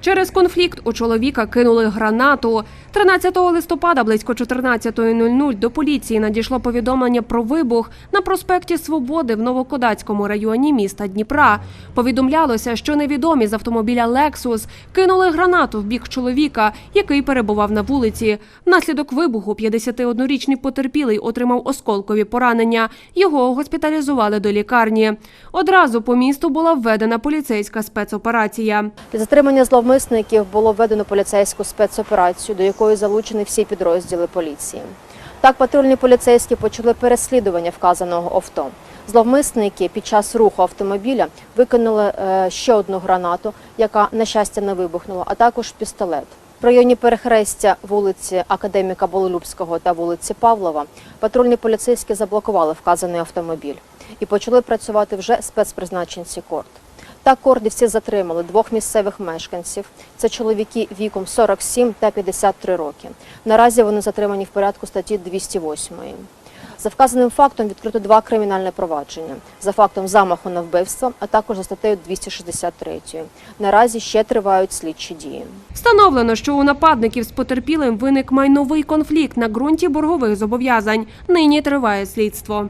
Через конфлікт у чоловіка кинули гранату. 13 листопада близько 14.00 до поліції надійшло повідомлення про вибух на проспекті Свободи в Новокодацькому районі міста Дніпра. Повідомлялося, що невідомі з автомобіля Лексус кинули гранату в бік чоловіка, який перебував на вулиці. Внаслідок вибуху 51-річний потерпілий отримав осколкові поранення. Його госпіталізували до лікарні. Одразу по місту була введена поліцейська спецоперація. Затримання зловмисників було введено поліцейську спецоперацію, до якої залучені всі підрозділи поліції. Так, патрульні поліцейські почали переслідування вказаного авто. Зловмисники під час руху автомобіля викинули е, ще одну гранату, яка, на щастя, не вибухнула, а також пістолет. В районі перехрестя вулиці Академіка Бололюбського та вулиці Павлова патрульні поліцейські заблокували вказаний автомобіль і почали працювати вже спецпризначенці корт. Так кордівці затримали двох місцевих мешканців. Це чоловіки віком 47 та 53 роки. Наразі вони затримані в порядку статті 208. За вказаним фактом відкрито два кримінальні провадження за фактом замаху на вбивство, а також за статтею 263. Наразі ще тривають слідчі дії. Встановлено, що у нападників з потерпілим виник майновий конфлікт на ґрунті боргових зобов'язань. Нині триває слідство.